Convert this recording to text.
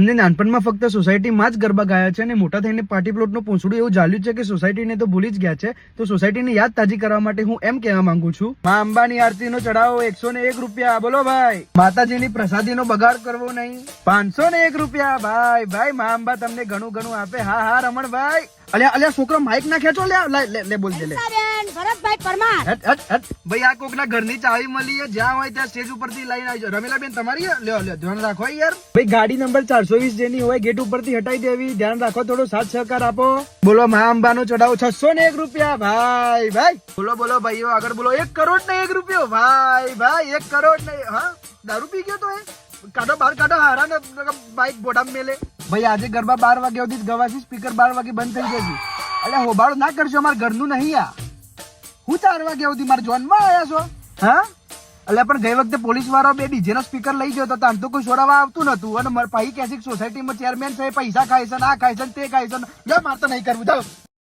અમને નાનપણમાં ફક્ત સોસાયટીમાં જ ગરબા ગાયા છે અને મોટા થઈને પાર્ટી પ્લોટનું પૂંછડું એવું જાલ્યું છે કે સોસાયટીને તો ભૂલી જ ગયા છે, તો સોસાયટીની યાદ તાજી કરવા માટે હું એમ કહેવા માંગુ છું, મા અંબાની આરતીનો ચડાવો એકસો ને એક રૂપિયા, બોલો ભાઈ. માતાજીની પ્રસાદીનો બગાડ કરવો નહીં. પાંચસો ને એક રૂપિયા, ભાઈ ભાઈ, મા અંબા તમને ઘણું ઘણું આપે. હા હા રમણભાઈ અલ્યા અલ્યા, છોકરો માઇક ના ખેંચો લે લે, બોલ લે. ભરતભાઈ પરમાર. હટ હટ હટ. ભાઈ આ કોકના ઘરની ચાવી મળી જ્યાં હોય ત્યાં સ્ટેજ ઉપરથી લઈને આવી રમીલાબેન બેન તમારી લ્યો લ્યો ધ્યાન રાખો યાર. ભાઈ ગાડી નંબર ચારસો વીસ જેની હોય ગેટ ઉપરથી હટાઈ દેવી. ધ્યાન રાખો થોડો સાથ સહકાર આપો. બોલો મા અંબાનો ચડાવો છસો ને એક રૂપિયા. ભાઈ ભાઈ. બોલો બોલો ભાઈઓ આગળ બોલો. એક કરોડ ને એક રૂપિયો. ભાઈ ભાઈ એક કરોડ ને હા? દારૂ પી ગયો તો એ? કાઢો બાર કાઢો હારા ને બાઈક ગોડામ મેલે. ભાઈ આજે ગરબા બાર વાગ્યા સુધી ગવાથી સ્પીકર બાર વાગે બંધ થઈ જશે. એટલે હોબાળો ના કરજો અમારા ઘરનું નહીં આ. હું ચાર વાગે સુધી મારા જોનમાં આવ્યા છો? હા? એટલે પણ ગઈ વખતે પોલીસ વાળો બે ડીજે નો સ્પીકર લઈ ગયો તો તાન તો કોઈ છોડાવવા આવતું નતું અને મારા પાઈ કે સોસાયટીમાં ચેરમેન છે પૈસા ખાય છે આ ખાય છે તે ખાય છે મારે તો નહીં કરવું જાઓ